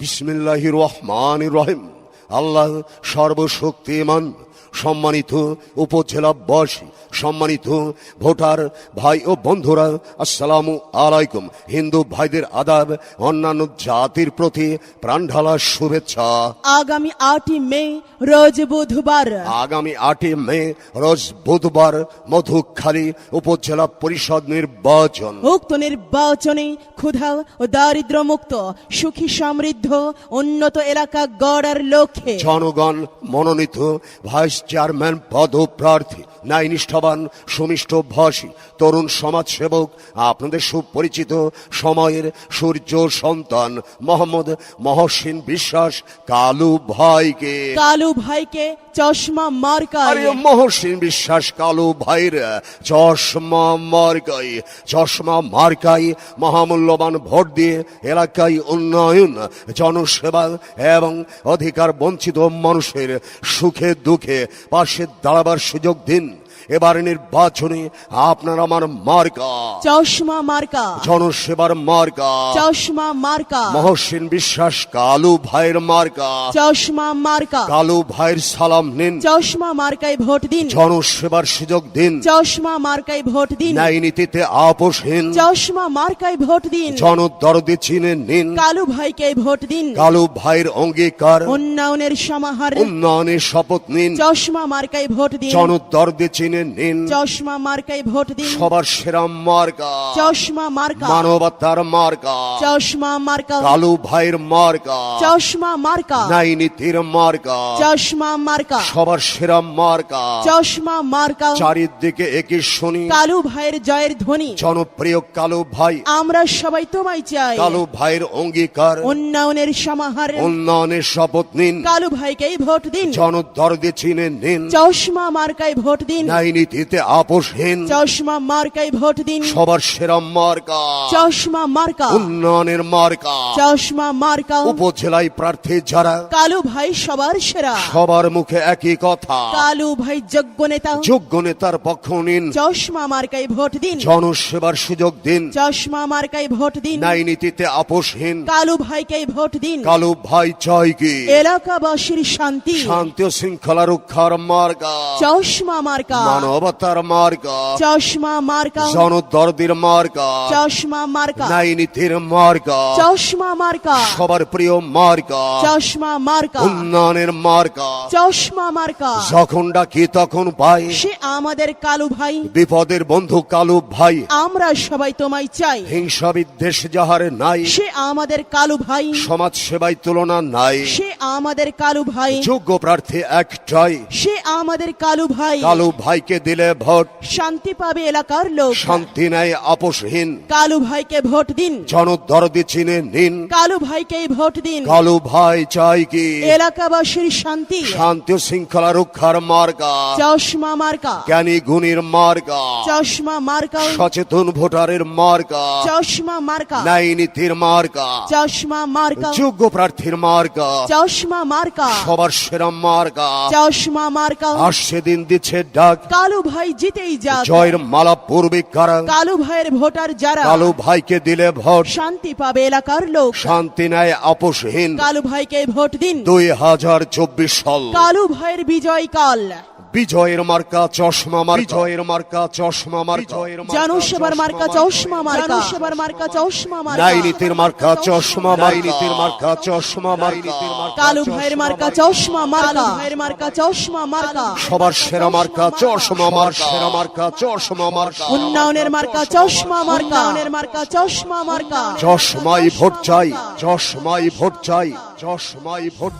বিসমিল্লাহ রহমান রহিম। আল্লাহ সর্বশক্তিমান। সম্মানিত উপজেলাবাসী সম্মানিত ভোটার ভাই ও বন্ধুরা আসসালামু আলাইকুম। হিন্দু ভাইদের আদাব অন্যান্য জাতির প্রতি প্রাণঢালা শুভেচ্ছা। আগামী আটই মে রোজ বুধবার। আগামী আটই মে রোজ বুধবার মধুখালী উপজেলা পরিষদ নির্বাচন। উক্ত নির্বাচনে ক্ষুধা ও দারিদ্র মুক্ত সুখী সমৃদ্ধ উন্নত এলাকা গড়ার লক্ষ্যে। জনগণ মনোনীত ভাইস চেয়ারম্যান পদপ্রার্থী ন্যায় নিষ্ঠাবান সুমিষ্ট ভাষী তরুণ সমাজসেবক আপনাদের সুপরিচিত সময়ের সূর্য সন্তান মোহাম্মদ মহসিন বিশ্বাস কালু ভাইকে। কালু ভাইকে চশমা আরে মার্কায় মহসিন বিশ্বাস কালু ভাইর চশমা মার্কাই চশমা মার্কাই মহামূল্যবান ভোট দিয়ে এলাকায় উন্নয়ন জনসেবা এবং অধিকার বঞ্চিত মানুষের সুখে দুঃখে পাশে দাঁড়াবার সুযোগ দিন। এবার নির্বাচনে আপনার আমার মার্কা। চশমা মার্কা। জনসেবার মার্কা। চশমা মার্কা। মহসিন বিশ্বাস কালু ভাইয়ের মার্কা। চশমা মার্কা। কালু ভাইয়ের সালাম নিন। চশমা মার্কায় ভোট দিন। জনসেবার সুযোগ দিন। চশমা মার্কায় ভোট দিন। ন্যায় নীতিতে আপোষহীন। চশমা মার্কায় ভোট দিন। জনদরদি চিনে নিন। কালু ভাইকে ভোট দিন। কালু ভাইয়ের অঙ্গীকার। উন্নয়নের সমাহার। উন্নয়নের শপথ নিন। চশমা মার্কায় ভোট দিন। জনদরদি চিনে নিন চশমা মার্কায় ভোট দিন। সবার সেরা মার্কা। চশমা মার্কা। মানবতার মার্কা। চশমা মার্কা। কালু ভাইয়ের মার্কা। চশমা মার্কা। নীতির মার্কা। চশমা মার্কা। সবার সেরা মার্কা। চশমা মার্কা। চারিদিকে একই শুনি। কালু ভাইয়ের জয়ের ধ্বনি। জনপ্রিয় কালু ভাই। আমরা সবাই তোমায় চাই। কালু ভাইয়ের অঙ্গীকার। উন্নয়নের সমাহার। উন্নয়নের শপথ নিন। কালু ভাইকেই ভোট দিন। জনদরদি চিনে নিন। চশমা মার্কায় ভোট দিন। ন্যায় আপোষহীন। চশমা মার্কায় ভোট দিন। সবার সেরা মার্কা। চশমা মার্কা। উন্নয়নের মার্কা। চশমা মার্কা। উপজেলায় প্রার্থী যারা কালু ভাই সবার সেরা। সবার মুখে একই কথা। কালু ভাই যোগ্য নেতা। যোগ্য নেতার পক্ষ নিন। চশমা মার্কায় ভোট দিন। জনসেবার সুযোগ দিন। চশমা মার্কায় ভোট দিন। ন্যায় নীতিতে আপোষহীন। কালু ভাইকে ভোট দিন। কালু ভাই চাই কি? এলাকাবাসীর শান্তি। শান্তি ও শৃঙ্খলা রক্ষার মার্কা। চশমা মার্কা। মানবতার মার্কা। চশমা মার্কা। জনদরদির মার্কা। চশমা মার্কা। ন্যায় নীতির মার্কা। চশমা মার্কা। সবার প্রিয় মার্কা। চশমা মার্কা। উন্নয়নের মার্কা। চশমা মার্কা। যখন ডাকি তখন পাই। সে আমাদের কালু ভাই। বিপদের বন্ধু কালু ভাই। আমরা সবাই তোমায় চাই। হিংসা বিদ্বেষ যাহার নাই। সে আমাদের কালু ভাই। সমাজ সেবায় তুলনা নাই। সে আমাদের কালু ভাই। যোগ্য প্রার্থী একটাই। সে আমাদের কালু ভাই। কালু ভাইকে দিলে ভোট। শান্তি পাবে এলাকার লোক। শান্তি নেয় আপোষহীন। কালু ভাইকে ভোট দিন। জনদরদি চিনে নিন। কালু ভাইকে ভোট দিন। কালু ভাই চাই কি? এলাকাবাসীর শান্তি। শান্তি শৃঙ্খলা রক্ষার মার্কা চশমা মার্কা জ্ঞানী গুণীর মার্কা চশমা মার্কা সচেতন ভোটারের মার্কা চশমা মার্কা ন্যায় নীতির মার্কা চশমা মার্কা যোগ্য প্রার্থীর মার্কা চশমা মার্কা সবার সেরা মার্কা চশমা মার্কা আসছে দিন দিচ্ছে ডাক। কালু ভাই জিতেই যা জয়ের মালা পূর্বে কারা? কালু ভাইয়ের ভোটার যারা? কালু ভাইকে দিলে ভোট। শান্তি পাবে এলাকার লোক। শান্তি নেয় আপোষহীন। কালু ভাইকে ভোট দিন। দুই হাজার চব্বিশ সাল। কালু ভাইয়ের বিজয় কাল। বিজয়ের মার্কা চশমা মার বিজয়ের মার্কা চশমা মার জয়ের জনসেবার মার্কা চশমা মার্কা জনসেবার মার্কা চশমা মার্কা ন্যায় নীতির মার্কা চশমা মার নীতির মার্কা চশমা মার কালু ভাইয়ের মার্কা চশমা মার্কা ভাইয়ের মার্কা চশমা মার্কা সবার সেরা মার্কা চশমা মার সেরা মার্কা চশমা মার্কা উন্নয়নের মার্কা চশমা মার্কা উন্নয়নের মার্কা চশমা মার্কা চশমাই ভোট চাই চশমাই ভোট চাই চশমাই ভোট